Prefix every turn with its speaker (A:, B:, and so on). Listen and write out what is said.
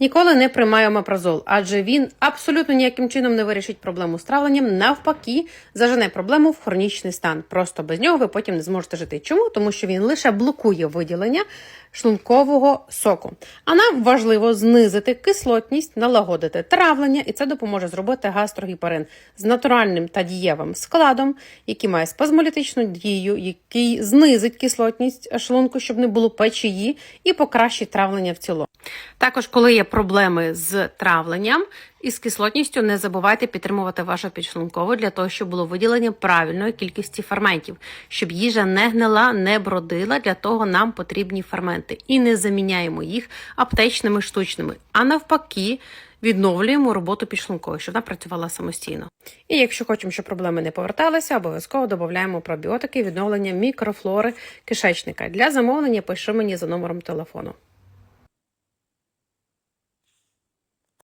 A: Ніколи не приймаю омепразол, адже він абсолютно ніяким чином не вирішить проблему з травленням. Навпаки, зажене проблему в хронічний стан. Просто без нього ви потім не зможете жити. Чому? Тому що він лише блокує виділення шлункового соку. А нам важливо знизити кислотність, налагодити травлення, і це допоможе зробити гастрогіпарин з натуральним та дієвим складом, який має спазмолітичну дію, який знизить кислотність шлунку, щоб не було печії, і покращить травлення в цілому. Також, коли є проблеми з травленням і з кислотністю, не забувайте підтримувати вашу підшлункову для того, щоб було виділення правильної кількості ферментів, щоб їжа не гнила, не бродила. Для того нам потрібні ферменти і не заміняємо їх аптечними штучними, а навпаки. Відновлюємо роботу підшлункової, щоб вона працювала самостійно. І якщо хочемо, щоб проблеми не поверталися, обов'язково додаємо пробіотики відновлення мікрофлори кишечника. Для замовлення пиши мені за номером телефону.